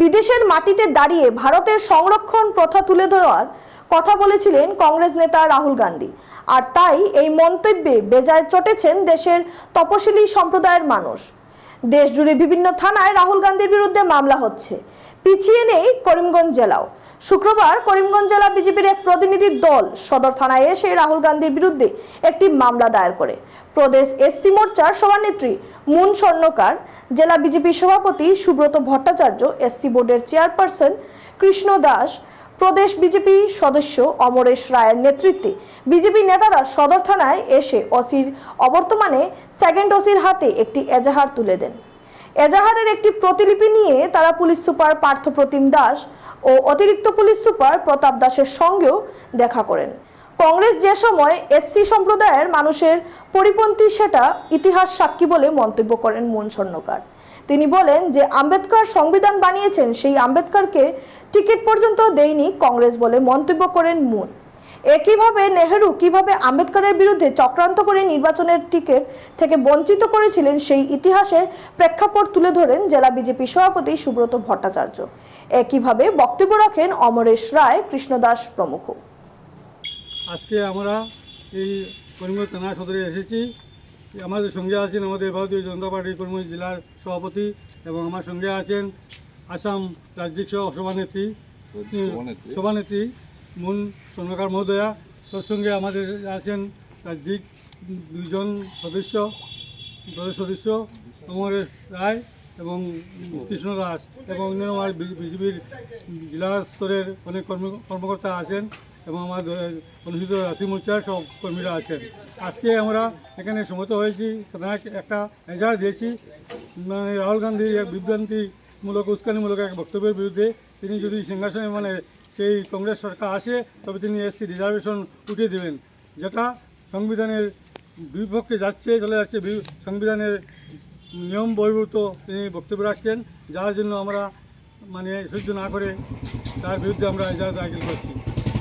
বিদেশের মাটিতে দাঁড়িয়ে ভারতের সংরক্ষণ প্রথা তুলে ধরার কথা বলেছিলেন কংগ্রেস নেতা রাহুল গান্ধী। আর তাই এই মন্তব্যে বেজায় চটেছেন দেশের তপশিলি সম্প্রদায়ের মানুষ। দেশ জুড়ে বিভিন্ন থানায় রাহুল গান্ধীর বিরুদ্ধে মামলা হচ্ছে। পিছিয়ে নেই করিমগঞ্জ জেলাও। শুক্রবার করিমগঞ্জ জেলা বিজেপির এক প্রতিনিধি দল সদর থানায় এসে রাহুল গান্ধীর বিরুদ্ধে একটি মামলা দায়ের করে। প্রদেশ এসসি মোর্চার সভানেত্রী মুন স্বর্ণকার, জেলা বিজেপি সভাপতি সুব্রত ভট্টাচার্য, এসসি বোর্ডের চেয়ারপারসন কৃষ্ণ দাস, প্রদেশ বিজেপি সদস্য অমরেশ রায়ের নেতৃত্বে বিজেপি নেতারা সদর থানায় এসে অসির অবর্তমানে সেকেন্ড ওসির হাতে একটি এজাহার তুলে দেন। এজাহারের একটি প্রতিলিপি নিয়ে তারা পুলিশ সুপার পার্থপ্রতিম দাস ও অতিরিক্ত পুলিশ সুপার প্রতাপ দাসের সঙ্গেও দেখা করেন। কংগ্রেস যে সময় এসসি সম্প্রদায়ের মানুষের পরিপন্থী সেটা ইতিহাস সাক্ষী বলে মন্তব্য করেন মন স্বর্ণকার। তিনি বলেন যে আম্বেদকর সংবিধান বানিয়েছেন, সেই আম্বেদকরকে টিকিট পর্যন্ত দেয়নি কংগ্রেস বলে মন্তব্য করেন মুন। একইভাবে নেহেরু কীভাবে আম্বেদকরের বিরুদ্ধে চক্রান্ত করে নির্বাচনের টিকিট থেকে বঞ্চিত করেছিলেন, সেই ইতিহাসের প্রেক্ষাপট তুলে ধরেন জেলা বিজেপি সভাপতি সুব্রত ভট্টাচার্য। একইভাবে বক্তব্য রাখেন অমরেশ রায়, কৃষ্ণদাস প্রমুখ। আজকে আমরা এই করিমগঞ্জ থানা সদরে এসেছি। আমাদের সঙ্গে আছেন আমাদের ভারতীয় জনতা পার্টির করিমগঞ্জ জেলার সভাপতি এবং আমার সঙ্গে আছেন আসাম রাজ্যিক সহ- সভানেত্রী সভানেত্রী। মুন স্বর্ণকার মহোদয়া। তার সঙ্গে আমাদের আছেন রাজ্যিক দুইজন সদস্য দলের সদস্য অমর রায় এবং কৃষ্ণ দাস এবং অন্যান্য আমার বিজেপির জেলা স্তরের অনেক কর্ম, কর্মকর্তা আছেন এবং আমার অনুষ্ঠিত জাতীয় মোর্চার সব কর্মীরা আছেন। আজকে আমরা এখানে সমত হয়েছি একটা এজাহার দিয়েছি। মানে রাহুল গান্ধী এক বিভ্রান্তিমূলক, উস্কানিমূলক এক বক্তব্যের বিরুদ্ধে তিনি যদি সিংহাসনে মানে সেই কংগ্রেস সরকার আসে, তবে তিনি এসসি রিজার্ভেশন উঠিয়ে দেবেন, যেটা সংবিধানের বিপক্ষে যাচ্ছে, চলে যাচ্ছে সংবিধানের নিয়ম বহির্ভূত তিনি বক্তব্য রাখছেন, যার জন্য আমরা মানে সহ্য না করে তার বিরুদ্ধে আমরা এজাহার দাখিল করছি।